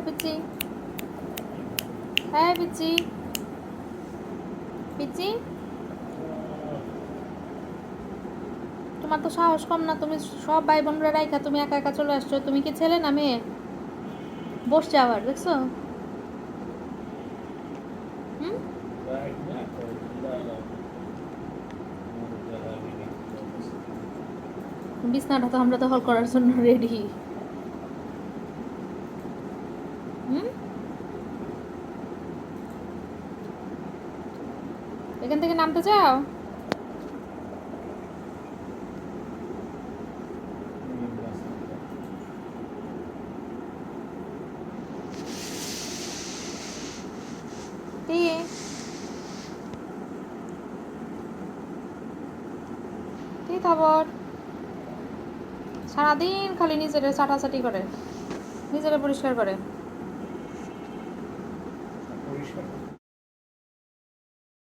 হ্যাঁ পিচি হ্যাঁ peachy peachy তোমার তো সাহস কম না, তুমি সব ভাই বোনরা রাইখা তুমি একা একা চলে আসছো, তুমি কি ছেলে না মেয়ে? বসছে আবার, দেখছ? বিছনাটা তো আমরা দখল করার জন্য রেডি এখান থেকে নামতে চাও? খবর সারাদিন খালি নিজের চাটাচাটি করে নিজেরা পরিষ্কার করে। পরিষ্কার করতে